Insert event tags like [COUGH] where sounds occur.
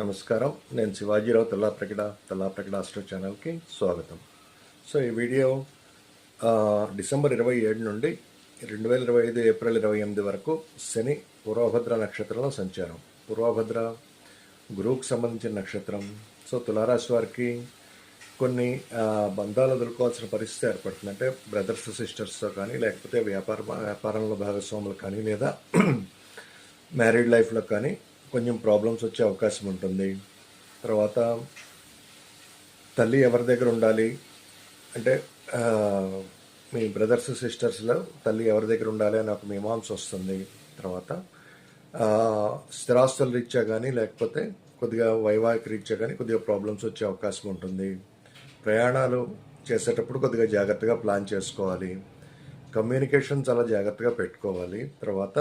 నమస్కారం. నేను శివాజీరావు తెల్లాప్రగడ తెల్లాప్రగడ ఆస్ట్రో ఛానల్కి స్వాగతం. సో ఈ వీడియో డిసెంబర్ ఇరవై ఏడు నుండి రెండు వేల ఇరవై ఐదు ఏప్రిల్ ఇరవై ఎనిమిది వరకు శని పూర్వభద్ర నక్షత్రంలో సంచారం. పూర్వభద్ర గురువుకు సంబంధించిన నక్షత్రం. సో తులారాశి వారికి కొన్ని బంధాలు ఎదుర్కోవాల్సిన పరిస్థితి ఏర్పడుతుంది. అంటే బ్రదర్స్ సిస్టర్స్తో కానీ లేకపోతే వ్యాపార వ్యాపారంలో భాగస్వాములు కానీ లేదా [CLEARS THROAT] మ్యారీడ్ లైఫ్లో కానీ కొంచెం ప్రాబ్లమ్స్ వచ్చే అవకాశం ఉంటుంది. తర్వాత తల్లి ఎవరి దగ్గర ఉండాలి? అంటే మీ బ్రదర్స్ సిస్టర్స్లో తల్లి ఎవరి దగ్గర ఉండాలి అని ఒక మీమాంస వస్తుంది. తర్వాత స్థిరాస్తులు స్థిరాస్తుల రీత్యా కానీ లేకపోతే కొద్దిగా వైవాహిక రీత్యా కానీ కొద్దిగా ప్రాబ్లమ్స్ వచ్చే అవకాశం ఉంటుంది. ప్రయాణాలు చేసేటప్పుడు కొద్దిగా జాగ్రత్తగా ప్లాన్ చేసుకోవాలి. కమ్యూనికేషన్ చాలా జాగ్రత్తగా పెట్టుకోవాలి. తర్వాత